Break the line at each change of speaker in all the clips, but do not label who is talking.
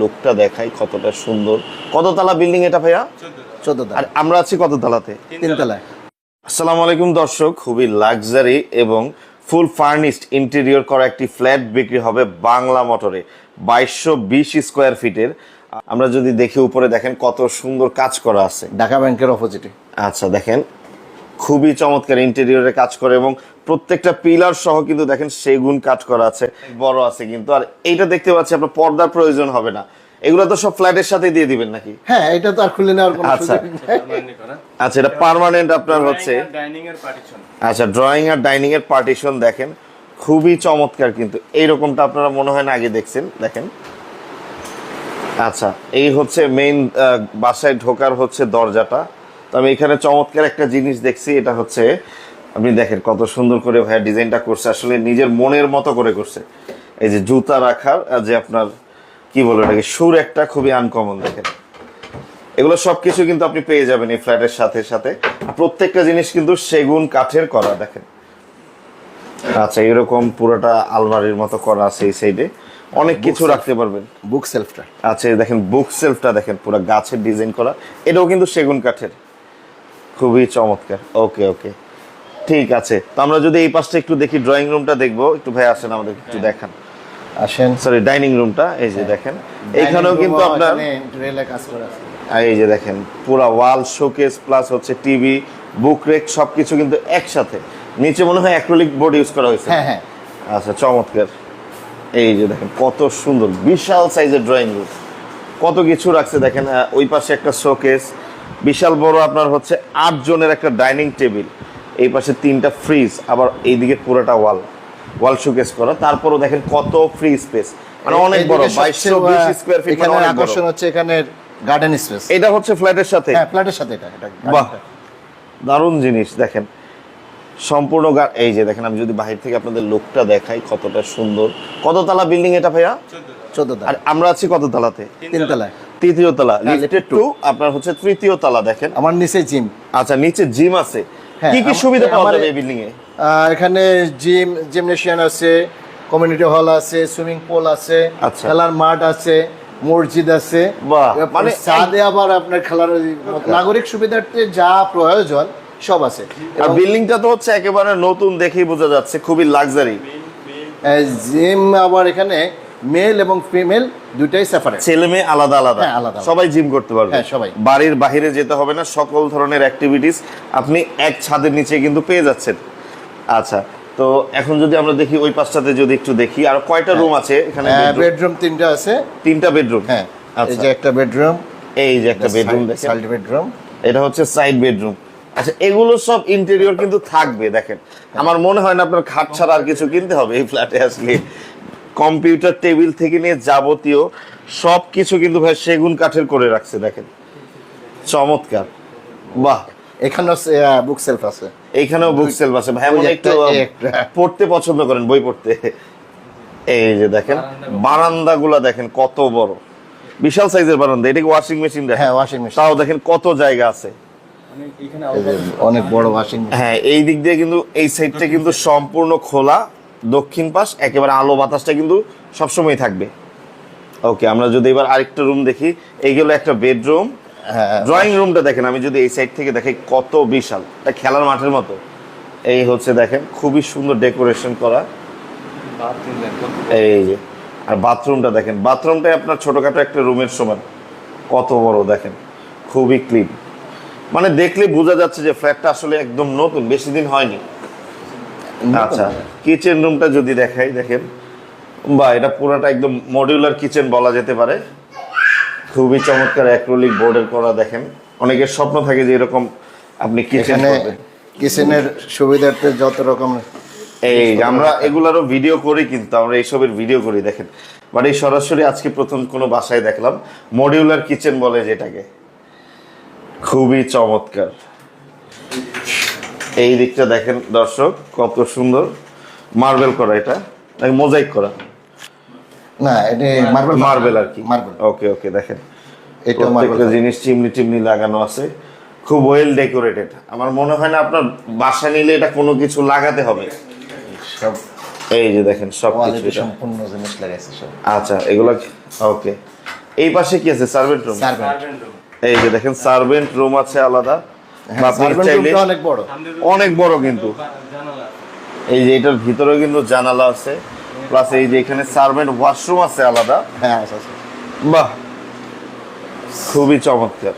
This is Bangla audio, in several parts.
লুকটা দেখাই কতটা সুন্দর। কততলা বিল্ডিং এটা ভাইয়া?
চোদ্দ
আর আমরা আছি কত তলাতে
তিনতলায়।
আসসালামু আলাইকুম দর্শক খুবই লাক্সারি এবং ফুল ফার্নিশড ইন্টেরিয়র করা একটি ফ্ল্যাট বিক্রি হবে বাংলা মোটরে বাইশশো বিশ স্কোয়ার ফিটের আমরা যদি দেখি উপরে দেখেন কত সুন্দর কাজ করা আছে।
ঢাকা ব্যাংকের অপোজিটে
আচ্ছা দেখেন। খুবই চমৎকার ইন্টেরিয়রে কাজ করে এবং প্রত্যেকটা পিলার সহ কিন্তু দেখেন সেগুন কাজ করা আছে বড় আছে কিন্তু। আর এইটা দেখতে পাচ্ছি আপনার পর্দার প্রয়োজন হবে না। এগুলো তো সব ফ্ল্যাটের সাথে দিয়ে দিবেন নাকি?
হ্যাঁ এটা তো আর খুলে নেওয়ার কোনো
আচ্ছা। আচ্ছা এটা পার্মানেন্ট আপনার হচ্ছে।
ডাইনিং এর পার্টিশন
আচ্ছা ড্রয়িং আর ডাইনিং এর পার্টিশন দেখেন। খুবই চমৎকার কিন্তু। এইরকমটা আপনারা মনে হয় না আগে দেখছেন দেখেন। আচ্ছা এই হচ্ছে মেইন বাসায় ঢোকার হচ্ছে দরজাটা। তো আমি এখানে চমৎকার একটা জিনিস দেখছি এটা হচ্ছে আপনি দেখেন কত সুন্দর করে ভাইয়া ডিজাইনটা করছে আসলে নিজের মনের মতো করে করছে। এই যে জুতা রাখার যে আপনার কি বলব এটাকে সুর একটা খুবই আনকমন দেখেন। এগুলো সবকিছু কিন্তু আপনি পেয়ে যাবেন এই ফ্ল্যাটের সাথে সাথে। প্রত্যেকটা জিনিস কিন্তু সেগুন কাঠের করা দেখেন। আচ্ছা এরকম পুরোটা আলমারির মতো করা আছে এই সাইডে অনেক কিছু রাখতে পারবেন।
বুক সেলফটা
আচ্ছা দেখেন বুক সেলফটা দেখেন পুরো গাছের ডিজাইন করা। এটাও কিন্তু সেগুন কাঠের। খুবই চমৎকার। ওকে ওকে। ঠিক আছে। তো আমরা যদি এই পাশটা একটু দেখি ড্রয়িং রুমটা দেখব। একটু ভাই আসেন আমাদের একটু দেখান।
আসেন।
সরি ডাইনিং রুমটা এই যে দেখেন। এইখানেও কিন্তু আপনার
রেলে কাজ করা আছে।
এই যে দেখেন পুরা ওয়াল শোকেস প্লাস হচ্ছে টিভি বুক রেক সবকিছু কিন্তু একসাথে। নিচে মনে হয় অ্যাক্রিলিক বোর্ড ইউজ করা হয়েছে।
হ্যাঁ হ্যাঁ।
আচ্ছা চমৎকার। এই যে দেখেন কত সুন্দর বিশাল সাইজের ড্রয়িং রুম কত কিছু রাখছে দেখেন ওই পাশে একটা শোকেস বিশাল বড় আপনার হচ্ছে আট জনের একটা ডাইনিং টেবিল। এই পাশে তিনটা ফ্রিজ আবার এইদিকে পুরোটা ওয়াল। ওয়াল শোকেস করা। তারপরও দেখেন কত ফ্রি স্পেস মানে অনেক বড় বাইশশো বিশ স্কোয়ার ফিট মানে অনেক
আকর্ষণ হচ্ছে এখানে গার্ডেন স্পেস
এটা হচ্ছে ফ্ল্যাটের সাথে।
হ্যাঁ ফ্ল্যাটের সাথে এটা এটা
বাহ। দারুণ জিনিস দেখেন। সম্পূর্ণ এই যে দেখেন আমি যদি বাহির থেকে আপনাদের লোকটা দেখাই কতটা সুন্দর। কততলা বিল্ডিং এটা ভাইয়া?
চোদ্দ
আর আমরা আছি কত তলাতে?
তিনতলায়।
তৃতীয় তলা
হ্যাঁ,
লিফটেড টু আপনার হচ্ছে তৃতীয় তলা দেখেন।
আমার নিচে জিম
আচ্ছা নিচে জিম আছে।
হ্যাঁ,
কি কি সুবিধা পাওয়া যাবে এই বিল্ডিং এ?
এখানে জিম জিমনেশিয়ান আছে কমিউনিটি হল আছে সুইমিং পুল আছে
আচ্ছা।
খেলার মাঠ আছে মসজিদ আছে। মানে
মানে
সাদে আবার আপনার খেলার নাগরিক সুবিধার্থে যা প্রয়োজন সব আছে।
আর বিল্ডিংটা তো হচ্ছে একেবারে নতুন দেখেই বোঝা যাচ্ছে খুবই লাক্সারি
জিম আবার এখানে মেল এবং ফিমেল দুটাই সেপারেট
ছেলে মেয়ে আলাদা আলাদা।
হ্যাঁ, আলাদা।
সবাই জিম করতে পারবে।
হ্যাঁ, সবাই।
বাড়ির বাইরে যেতে হবে না সকল ধরনের অ্যাক্টিভিটিস আপনি এক ছাদের নিচে কিন্তু পেয়ে যাচ্ছেন। আচ্ছা তো এখন যদি আমরা দেখি ওই পাশটাতে যদি একটু দেখি আর কয়টা রুম আছে? এখানে
বেডরুম তিনটা আছে।
তিনটা বেডরুম
হ্যাঁ এই
আচ্ছা।
যে একটা বেডরুম
এই যে একটা বেডরুম
সাইড বেডরুম
এটা হচ্ছে সাইড বেডরুম আচ্ছা এগুলো সব ইন্টেরিয়র কিন্তু থাকবে দেখেন। আমার মনে হয় না আপনার খাট ছাড়া আর কিছু কিনতে হবে এই ফ্ল্যাটে আসলে। কম্পিউটার টেবিল থেকে নিয়ে যাবতীয় সব কিছু কিন্তু ভাই সেগুন কাঠের করে রাখছে দেখেন। চমৎকার। বাহ।
এখানেও বুক সেলফ আছে।
এইখানেও বুক সেলফ আছে। ভাই এমন একটু। পড়তে পছন্দ করেন বই পড়তে। এই যে দেখেন বারান্দাগুলা। দেখেন কত বড়। বিশাল সাইজের বারান্দা এটা কি ওয়াশিং মেশিন দেখেন।
হ্যাঁ ওয়াশিং মেশিন
তাও দেখেন কত জায়গা আছে।
অনেক বড় ওয়াশিং
হ্যাঁ এই দিক দিয়ে কিন্তু এই সাইডটা কিন্তু সম্পূর্ণ খোলা। দক্ষিণ পাশ একেবারে আলো বাতাসটা কিন্তু সবসময় থাকবে। ওকে আমরা যদি এবার আরেকটা রুম দেখি এইগুলো একটা বেডরুম ড্রয়িং রুমটা দেখেন আমি যদি এই সাইড থেকে দেখি কত বিশাল। এটা খেলার মাঠের মতো। এই হচ্ছে দেখেন খুবই সুন্দর ডেকোরেশন করা। এই যে আর বাথরুমটা দেখেন বাথরুমটাই আপনার ছোটোখাটো একটা রুমের সমান। কত বড় দেখেন খুবই ক্লিন মানে দেখলে বোঝা যাচ্ছে যে ফ্ল্যাটটা আসলে একদম নতুন বেশি দিন হয়নি। আচ্ছা কিচেন রুমটা যদি দেখাই দেখেন। বা এটা পুরোটা একদম মডিউলার কিচেন বলা যেতে পারে। খুবই চমৎকার অ্যাক্রোলিক বোর্ডের করা দেখেন। অনেকের স্বপ্ন থাকে যে এরকম আপনি কিচেনে
কিচেনের সুবিধার্থে যত রকম
এই আমরা এগুলারও ভিডিও করি কিন্তু আমরা এইসবের ভিডিও করি দেখেন। বাট এই সরাসরি আজকে প্রথম কোনো বাসায় দেখলাম মডিউলার কিচেন বলে যেটাকে। খুবই চমৎকার। এই দিকটা দেখেন দর্শক কত সুন্দর। মার্বেল করা এটা নাকি মোজাইক করা?
না এটা মার্বেল
মার্বেল আর কি।
মার্বেল
ওকে ওকে দেখেন।
এটা মার্বেল
জিনিস চিমনি টিমনি লাগানো আছে। খুব ওয়েল ডেকোরেটেড আমার মনে হয় না আপনার বাসা নিলে এটা কোনো কিছু লাগাতে হবে।
সব
এই যে দেখেন সব কিছু
সম্পূর্ণ জিনিস লাগাইছে সব।
আচ্ছা এগুলো ওকে এই পাশে কি আছে? সার্ভেন্ট রুম
সার্ভেন্ট
রুম
এই যে দেখেন সার্ভেন্ট রুম আছে আলাদা।
রুমটা অনেক বড়।
অনেক বড় কিন্তু। এই যে এটার ভিতরেও কিন্তু জানালা আছে প্লাস এই যে এখানে সার্ভেন্ট ওয়াশরুম আছে আলাদা।
হ্যাঁ
বাহ! খুবই চমৎকার।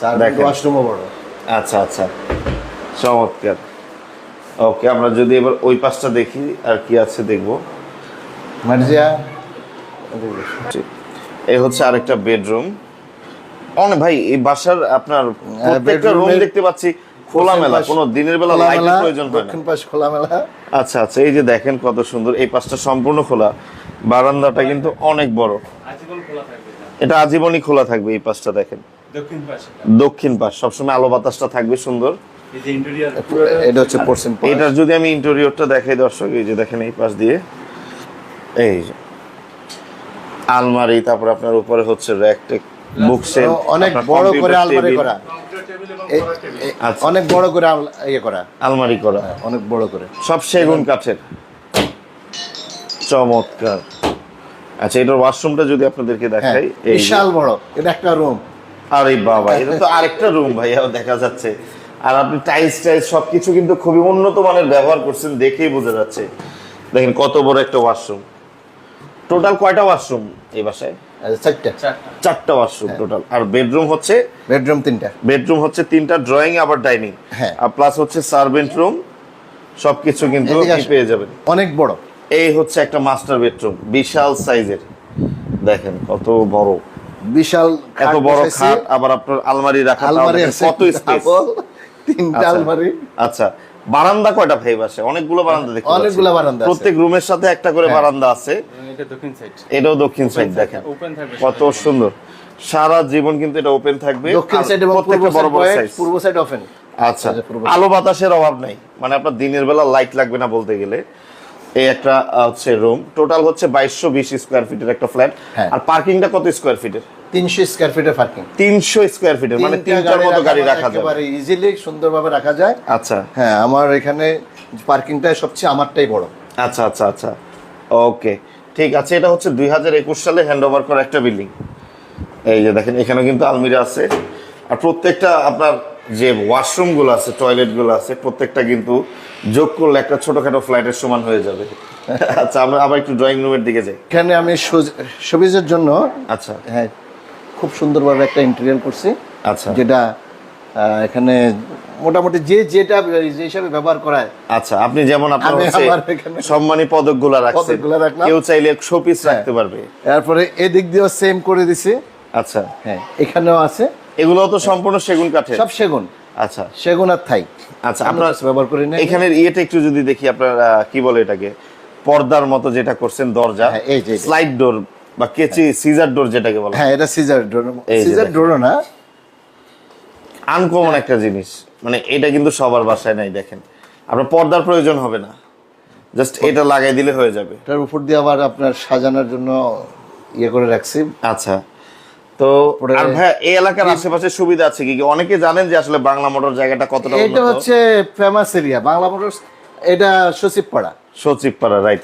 সার্ভেন্ট ওয়াশরুমও বড়।
আচ্ছা আচ্ছা। চমৎকার। ওকে আমরা যদি এবার ওই পাশটা দেখি আর কি আছে দেখব।
মার্জিয়া।
এই হচ্ছে আরেকটা বেডরুম অনেক ভাই এই বাসার আপনার প্রত্যেকটা রুম দেখতে পাচ্ছি খোলামেলা কোনো দিনের বেলা লাইটের প্রয়োজন হয় না।
দক্ষিণ পাশ খোলামেলা।
আচ্ছা আচ্ছা এই যে দেখেন কত সুন্দর এই পাশটা সম্পূর্ণ খোলা। বারান্দাটা কিন্তু অনেক বড়।
আজীবন খোলা থাকবে এটা।
আজীবনই খোলা থাকবে এই পাশটা দেখেন।
দক্ষিণ পাশ।
সবসময় আলো বাতাসটা থাকবে সুন্দর।
এই যে ইন্টেরিয়ার
এটা হচ্ছে পশ্চিম
এটার যদি আমি ইন্টেরিয়রটা দেখাই দর্শক এই যে দেখেন এই পাশ দিয়ে। এই আলমারি তারপর আপনার উপরে হচ্ছে র্যাক টেক
অনেক বড় করে আলমারি করা।
আচ্ছা।
অনেক বড় করে ইয়ে করা।
আলমারি করা।
অনেক বড় করে।
সব সেগুন কাঠের। চমৎকার। আচ্ছা এটার ওয়াশরুমটা যদি আপনাদেরকে
হ্যাঁ
দেখাই
বিশাল বড়। এটা একটা রুম
আরে বাবা এটা তো আরেকটা রুম ভাইয়াও দেখা যাচ্ছে। আর আপনি টাইলস টাইলস সবকিছু কিন্তু খুবই উন্নত মানের ব্যবহার করছেন দেখেই বোঝা যাচ্ছে। দেখেন কত বড় একটা ওয়াশরুম টোটাল কয়টা ওয়াশরুম এই বাসায়?
চারটা
চারটা।
চারটা ওয়াশরুম
হ্যাঁ।
টোটাল আর বেডরুম হচ্ছে
বেডরুম তিনটা।
বেডরুম হচ্ছে তিনটা ড্রয়িং আবার ডাইনিং
হ্যাঁ।
আর প্লাস হচ্ছে সার্ভেন্ট রুম সবকিছু কিন্তু
এদিকে
আপনি
আসো।
পেয়ে যাবেন।
অনেক বড়।
এই হচ্ছে একটা মাস্টার বেডরুম বিশাল সাইজের দেখেন কত বড়।
বিশাল
এত বড় খাট আবার আপনার আলমারি রাখা
আলমারি
কত স্পেস
তিনটা আলমারি।
আচ্ছা। বারান্দা কয়টা ভাই বাসে অনেকগুলো বারান্দা দেখতে পাচ্ছি।
অনেকগুলো বারান্দা আছে।
প্রত্যেক রুমের সাথে একটা করে
হ্যাঁ।
বারান্দা আছে।
এটা দক্ষিণ সাইড
এটাও দক্ষিণ সাইড দেখেন।
ওপেন থাকবে
কত সুন্দর। সারা জীবন কিন্তু এটা ওপেন থাকবে।
দক্ষিণ সাইড এবং পূর্ব
প্রত্যেকটা বড়
সাইড
বড় সাইজ
পূর্ব সাইড ওপেন
আচ্ছা আলো বাতাসের অভাব নাই। মানে আপনার দিনের বেলা লাইট লাগবে না বলতে গেলে। এই একটা হচ্ছে রুম টোটাল হচ্ছে বাইশশো বিশ স্কোয়ার ফিটের একটা ফ্ল্যাট
হ্যাঁ।
আর পার্কিংটা কত স্কোয়ার ফিটের
তিনশো স্কোয়ার ফিটের পার্কিং
তিনশো স্কোয়ার ফিটের মানে তিনটার মতো গাড়ি রাখা যাবে।
একেবারে ইজিলি সুন্দরভাবে রাখা যায়।
আচ্ছা।
হ্যাঁ আমার এখানে পার্কিংটা সবচেয়ে আমারটাই বড়।
আচ্ছা আচ্ছা আচ্ছা। ওকে ঠিক আছে এটা হচ্ছে দুই হাজার একুশ সালে হ্যান্ড ওভার করা একটা বিল্ডিং এই যে দেখেন এখানেও কিন্তু আলমিরা আছে। আর প্রত্যেকটা আপনার যে ওয়াশরুমগুলো আছে টয়লেটগুলো আছে প্রত্যেকটা কিন্তু যোগ করলে একটা ছোটখাটো ফ্ল্যাটের সমান হয়ে যাবে। আচ্ছা আমরা আবার একটু ড্রয়িং রুমের দিকে যাই।
এখানে আমি সুজ- জন্য
আচ্ছা।
হ্যাঁ খুব সুন্দরভাবে একটা ইন্টেরিয়ার করছি
আচ্ছা।
যেটা এখানে মোটামুটি যে যেটা যে হিসাবে ব্যবহার করায়।
আচ্ছা আপনি যেমন আপনার সম্মানী পদকগুলো রাখছেন
পদকগুলো রাখলাম।
কেউ চাইলে শোপিস রাখতে পারবে।
তারপরে এদিক দিয়েও সেম করে দিছি।
আচ্ছা।
হ্যাঁ এখানেও আছে।
এগুলো তো সম্পূর্ণ সেগুন কাঠের।
সব সেগুন।
আচ্ছা।
সেগুন আর থাই।
আচ্ছা
আমরা
আপনার
ব্যবহার করি না
এখানের ইয়েটা একটু যদি দেখি আপনার কি বলে এটাকে? পর্দার মতো যেটা করছেন দরজা।
হ্যাঁ, এই যে এটা।
স্লাইড ডোর বা কেচি সিজার ডোর যেটাকে বলে।
হ্যাঁ এটা সিজার ডোর। সিজার না।
আনকমন একটা জিনিস। মানে এটা কিন্তু সবার বাসায় নাই দেখেন। আপনার পর্দার প্রয়োজন হবে না। জাস্ট এটা লাগাই দিলে হয়ে যাবে।
এটার উপর দিয়ে আবার আপনার সাজানোর জন্য ইয়ে করে রাখছি।
আচ্ছা। তো আর ভাই এই এলাকার আশেপাশে সুবিধা আছে কি? অনেকে জানেন যে আসলে বাংলা মোটর জায়গাটা কতটা
এটা হচ্ছে ফেমাস এরিয়া বাংলা মোটরস এটা সচিব পাড়া
সচিব পাড়া রাইট